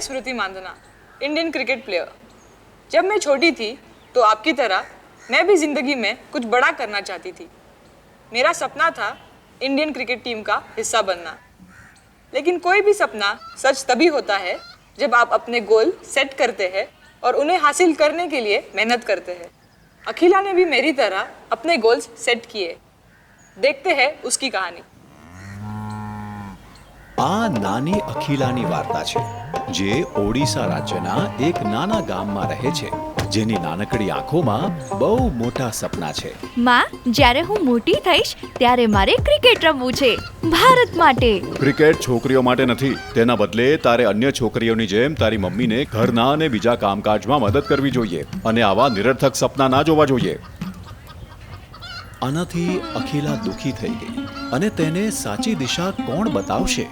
Smriti Mandhana Indian cricket player जब मैं छोटी थी तो आपकी तरह मैं भी जिंदगी में कुछ बड़ा करना चाहती थी मेरा सपना था इंडियन क्रिकेट टीम का हिस्सा बनना लेकिन कोई भी सपना सच तभी होता है जब आप अपने गोल सेट करते हैं और उन्हें हासिल करने के लिए मेहनत करते हैं अखिला ने भी मेरी तरह अपने गोल्स सेट किए देखते हैं उसकी कहानी આ નાની અખિલાની વાર્તા છે જે ઓડિશા રાજ્યના એક નાના ગામમાં રહે છે જેની નાનકડી આંખોમાં બહુ મોટા સપના છે. માં જ્યારે હું મોટી થઈશ ત્યારે મારે ક્રિકેટ રમવું છે. ભારત માટે. ક્રિકેટ છોકરીઓ માટે નથી તેના બદલે તારે અન્ય છોકરીઓની જેમ તારી મમ્મીને ઘરના અને બીજા કામકાજમાં મદદ કરવી જોઈએ અને આવા નિરર્થક સપના ના જોવા જોઈએ. આનાથી અખિલા દુખી થઈ ગઈ અને તેને સાચી દિશા કોણ બતાવશે?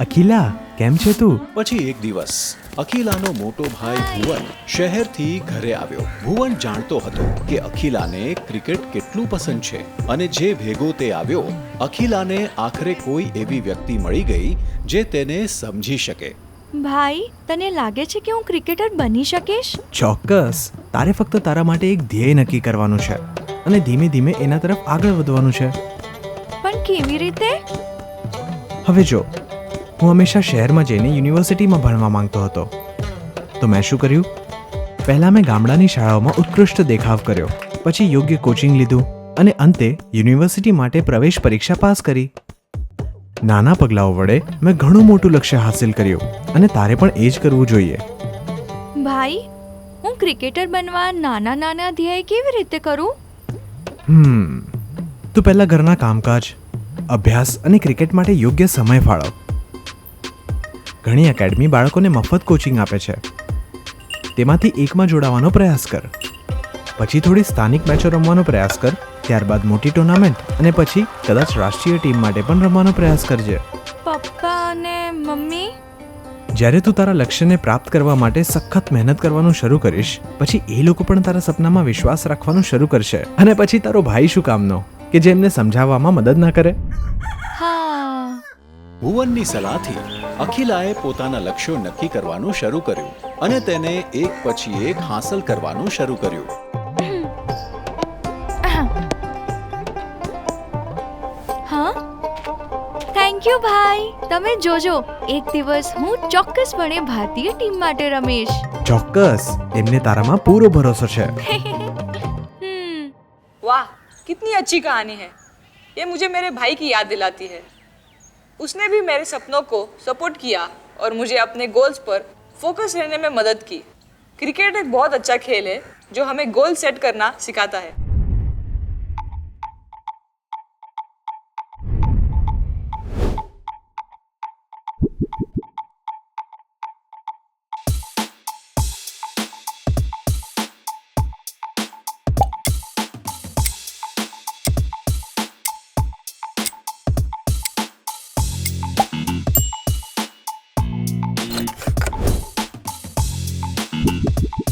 અખિલા કેમ છે તું? પછી એક દિવસ અખિલાનો મોટો ભાઈ ભુવન શહેરથી ઘરે આવ્યો. ભુવન જાણતો હતો કે અખિલાને ક્રિકેટ કેટલું પસંદ છે અને જે ભેગો તે આવ્યો અખિલાને આખરે કોઈ એવી વ્યક્તિ મળી ગઈ જે તેને સમજી શકે. ભાઈ તને લાગે છે કે હું ક્રિકેટર બની શકીશ? ચોક્કસ. તારે ફક્ત તારા માટે એક ધ્યેય નક્કી કરવાનું છે અને ધીમે ધીમે એના તરફ આગળ વધવાનું છે. પણ કેવી રીતે? હવે જો હું હંમેશા શહેરમાં જઈને યુનિવર્સિટીમાં ભણવા માંગતો હતો. તો મેં શું કર્યું? પહેલાં મેં ગામડાની શાળાઓમાં ઉત્કૃષ્ટ દેખાવ કર્યો. પછી યોગ્ય કોચિંગ લીધું અને અંતે યુનિવર્સિટી માટે પ્રવેશ પરીક્ષા પાસ કરી. નાના પગલાઓ વડે મેં ઘણું મોટું લક્ષ્ય હાંસિલ કર્યું અને તારે પણ એ જ કરવું જોઈએ. ભાઈ હું ક્રિકેટર બનવા નાના નાના ધ્યેય કેવી રીતે કરું? હમ તું પહેલાં ઘરના કામકાજ અભ્યાસ અને ક્રિકેટ માટે યોગ્ય સમય ફાળવ. ઘણી એકેડમી બાળકોને મફત કોચિંગ આપે છે. તેમાંથી એકમાં જોડાવાનો પ્રયાસ કર. પછી થોડી સ્થાનિક મેચો રમવાનો પ્રયાસ કર ત્યારબાદ મોટી ટુર્નામેન્ટ અને પછી કદાચ રાષ્ટ્રીય ટીમ માટે પણ રમવાનો પ્રયાસ કરજે. પપ્પા અને મમ્મી? જ્યારે તું તારા લક્ષ્યને પ્રાપ્ત કરવા માટે સખત મહેનત કરવાનું શરૂ કરીશ પછી એ લોકો પણ તારા સપનામાં વિશ્વાસ રાખવાનું શરૂ કરશે. અને પછી તારો ભાઈ શું કામનો કે જે એમને સમજાવવામાં મદદ ના કરે? ભુવનની સલાહથી અખિલાએ પોતાના લક્ષ્યો નક્કી કરવાનું શરૂ કર્યું અને તેને એક પછી એક હાંસલ કરવાનું શરૂ કર્યું હા થેન્ક યુ ભાઈ તમે જોજો એક દિવસ હું ચોક્કસપણે ભારતીય ટીમ માટે રમીશ ચોક્કસ એમને તારામાં પૂરો ભરોસો છે હમ वाह कितनी अच्छी कहानी है ये मुझे मेरे भाई की याद दिलाती है उसने भी मेरे सपनों को सपोर्ट किया और मुझे अपने गोल्स पर फोकस रहने में मदद की क्रिकेट एक बहुत अच्छा खेल है जो हमें गोल सेट करना सिखाता है Welcome.